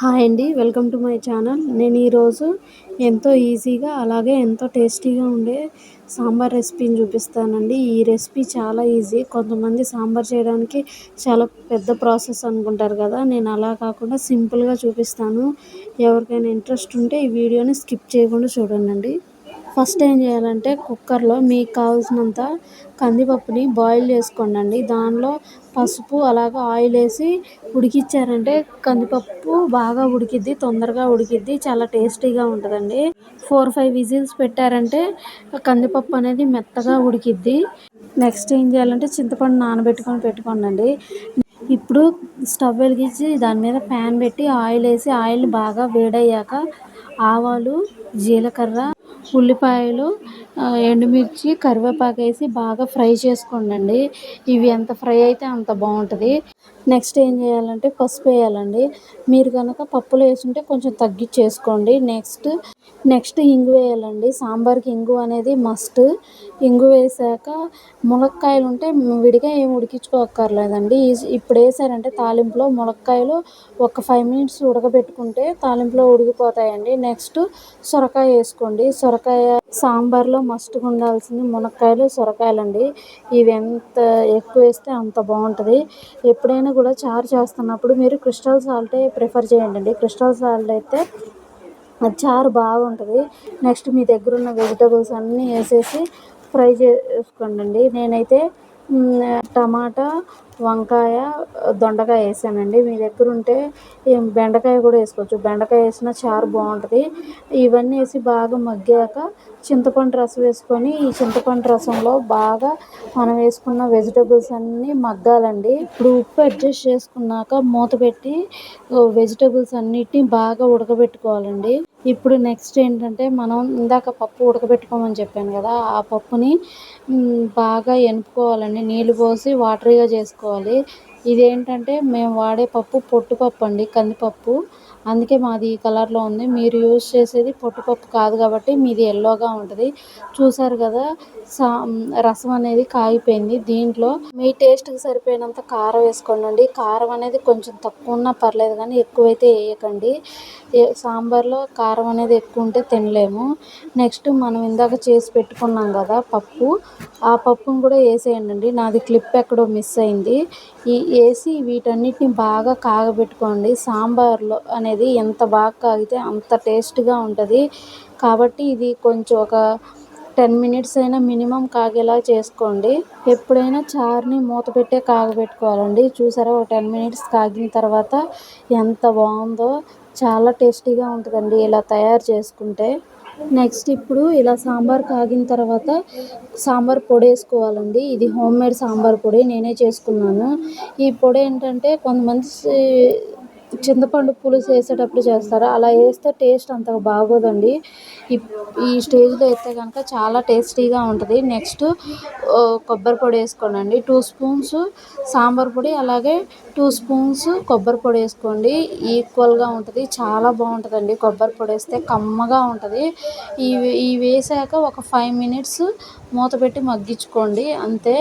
Hi అండి welcome to my channel. నేను ఈరోజు ఎంతో ఈజీగా అలాగే ఎంతో టేస్టీగా ఉండే సాంబార్ రెసిపీని చూపిస్తానండి. ఈ రెసిపీ చాలా ఈజీ. కొంతమంది సాంబార్ చేయడానికి చాలా పెద్ద ప్రాసెస్ అనుకుంటారు కదా. నేను అలా కాకుండా సింపుల్గా చూపిస్తాను. ఎవరికైనా ఇంట్రెస్ట్ ఉంటే ఈ వీడియోని స్కిప్ చేయకుండా చూడండి. ఫస్ట్ ఏం చేయాలంటే కుక్కర్లో మీకు కావాల్సినంత కందిపప్పుని బాయిల్ చేసుకోండి దానిలో పసుపు అలాగే ఆయిల్ వేసి ఉడికించారంటే కందిపప్పు బాగా ఉడికిద్ది తొందరగా ఉడికిద్ది చాలా టేస్టీగా ఉంటుందండి. ఫోర్ ఫైవ్ విజిల్స్ పెట్టారంటే కందిపప్పు అనేది మెత్తగా ఉడికిద్ది. నెక్స్ట్ ఏం చేయాలంటే చింతపండు నానబెట్టుకొని పెట్టుకోండి ఇప్పుడు స్టవ్ వెలిగించి దాని మీద ప్యాన్ పెట్టి ఆయిల్ వేసి ఆయిల్ బాగా వేడయ్యాక ఆవాలు జీలకర్ర ఉల్లిపాయలు ఎండుమిర్చి కరివేపాకు వేసి బాగా ఫ్రై చేసుకోండి ఇవి ఎంత ఫ్రై అయితే అంత బాగుంటుంది. నెక్స్ట్ ఏం చేయాలంటే పసుపు వేయాలండి. మీరు కనుక పప్పులు వేసుంటే కొంచెం తగ్గించేసుకోండి నెక్స్ట్ నెక్స్ట్ ఇంగు వేయాలండి. సాంబార్కి ఇంగు అనేది మస్ట్. ఇంగు వేసాక మునక్కాయలు ఉంటే విడిగా ఏం ఉడికించుకోక్కర్లేదండి. ఇప్పుడు వేసారంటే తాలింపులో మునక్కాయలు ఒక ఫైవ్ మినిట్స్ ఉడకబెట్టుకుంటే తాలింపులో ఉడికిపోతాయండి. నెక్స్ట్ సొరకాయ వేసుకోండి. సొరకాయ సాంబార్లో మస్ట్గా ఉండాల్సింది మునక్కాయలు సొరకాయలు అండి ఇవి ఎంత ఎక్కువ వేస్తే అంత బాగుంటుంది. ఎప్పుడైనా కూడా చారు చేస్తున్నప్పుడు మీరు క్రిస్టల్ సాల్టే ప్రిఫర్ చేయండి క్రిస్టల్ సాల్ట్ అయితే చారు బాగుంటుంది. నెక్స్ట్ మీ దగ్గర ఉన్న వెజిటబుల్స్ అన్నీ వేసేసి ఫ్రై చేసుకోండి నేనైతే టమాటా వంకాయ దొండకాయ వేసానండి. మీ దగ్గర ఉంటే బెండకాయ కూడా వేసుకోవచ్చు. బెండకాయ వేసిన చారు బాగుంటుంది. ఇవన్నీ వేసి బాగా మగ్గాక చింతపండు రసం వేసుకొని ఈ చింతపండు రసంలో బాగా మనం వేసుకున్న వెజిటబుల్స్ అన్నీ మగ్గాలండి. ఇప్పుడు ఉప్పు అడ్జస్ట్ చేసుకున్నాక మూత పెట్టి వెజిటబుల్స్ అన్నిటిని బాగా ఉడకబెట్టుకోవాలండి. ఇప్పుడు నెక్స్ట్ ఏంటంటే మనం ఇందాక పప్పు ఉడకబెట్టుకోమని చెప్పాను కదా ఆ పప్పుని బాగా ఎనుపుకోవాలండి. నీళ్ళు పోసి వాటరీగా చేసుకోవాలి. ఇదేంటంటే మేము వాడే పప్పు పొట్టుపప్పు అండి కందిపప్పు. అందుకే మాది ఈ కలర్లో ఉంది. మీరు యూజ్ చేసేది పొట్టుపప్పు కాదు కాబట్టి మీది ఎల్లోగా ఉంటుంది. చూసారు కదా సా రసం అనేది కాగిపోయింది. దీంట్లో మీ టేస్ట్కి సరిపోయినంత కారం వేసుకోండి కారం అనేది కొంచెం తక్కువ ఉన్నా పర్లేదు కానీ ఎక్కువైతే వేయకండి. సాంబార్లో కారం అనేది ఎక్కువ ఉంటే తినలేము. నెక్స్ట్ మనం ఇందాక చేసి పెట్టుకున్నాం కదా పప్పు. ఆ పప్పును కూడా వేసేయండి నాది క్లిప్ ఎక్కడో మిస్ అయింది. ఈ వేసి వీటన్నిటిని బాగా కాగబెట్టుకోండి. సాంబార్లో అనేది ఎంత బాగా కాగితే అంత టేస్ట్గా ఉంటుంది. కాబట్టి ఇది కొంచెం ఒక టెన్ మినిట్స్ అయినా మినిమం కాగేలా చేసుకోండి. ఎప్పుడైనా చారుని మూత పెట్టే కాగబెట్టుకోవాలండి. చూసారా? ఒక టెన్ మినిట్స్ కాగిన తర్వాత ఎంత బాగుందో. చాలా టేస్టీగా ఉంటుందండి ఇలా తయారు చేసుకుంటే. నెక్స్ట్ ఇప్పుడు ఇలా సాంబార్ కాగిన తర్వాత సాంబార్ పొడి వేసుకోవాలండి. ఇది హోమ్ మేడ్ సాంబార్ పొడి నేనే చేసుకున్నాను. ఈ పొడి ఏంటంటే కొంతమంది చింతపండు పులుసు వేసేటప్పుడు చేస్తారు? అలా వేస్తే టేస్ట్ అంతగా బాగోదండి. ఈ స్టేజ్లో అయితే కనుక చాలా టేస్టీగా ఉంటుంది. నెక్స్ట్ కొబ్బరి పొడి వేసుకోండి టూ స్పూన్స్ సాంబార్ పొడి అలాగే టూ స్పూన్స్ కొబ్బరి పొడి వేసుకోండి. ఈక్వల్గా ఉంటుంది. చాలా బాగుంటుందండి. కొబ్బరి పొడి వేస్తే కమ్మగా ఉంటుంది. ఇవి ఇవి వేసాక ఒక ఫైవ్ మినిట్స్ మూత పెట్టి మగ్గించుకోండి. అంతే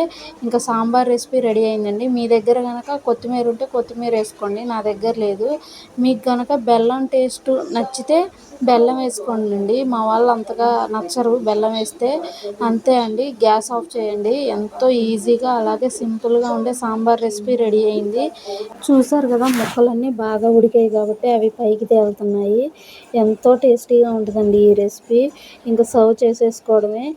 ఇంకా సాంబార్ రెసిపీ రెడీ అయిందండి. మీ దగ్గర కనుక కొత్తిమీర ఉంటే కొత్తిమీర వేసుకోండి. నా దగ్గర లేదు. మీకు కనుక బెల్లం టేస్ట్ నచ్చితే బెల్లం వేసుకోండి మా వాళ్ళు అంతగా నచ్చరు బెల్లం వేస్తే. అంతే అండి. గ్యాస్ ఆఫ్ చేయండి. ఎంతో ఈజీగా అలాగే సింపుల్గా ఉండే సాంబార్ రెసిపీ రెడీ అయింది. చూసారు కదా ముక్కలన్నీ బాగా ఉడికాయి కాబట్టి అవి పైకి తేలుతున్నాయి. ఎంతో టేస్టీగా ఉంటుందండి ఈ రెసిపీ. ఇంకా సర్వ్ చేసేసుకోవడమే.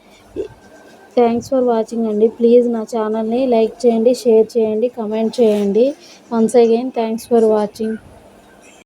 థ్యాంక్స్ ఫర్ వాచింగ్ అండి. ప్లీజ్ నా ఛానల్ని లైక్ చేయండి షేర్ చేయండి కమెంట్ చేయండి. Once again thanks for watching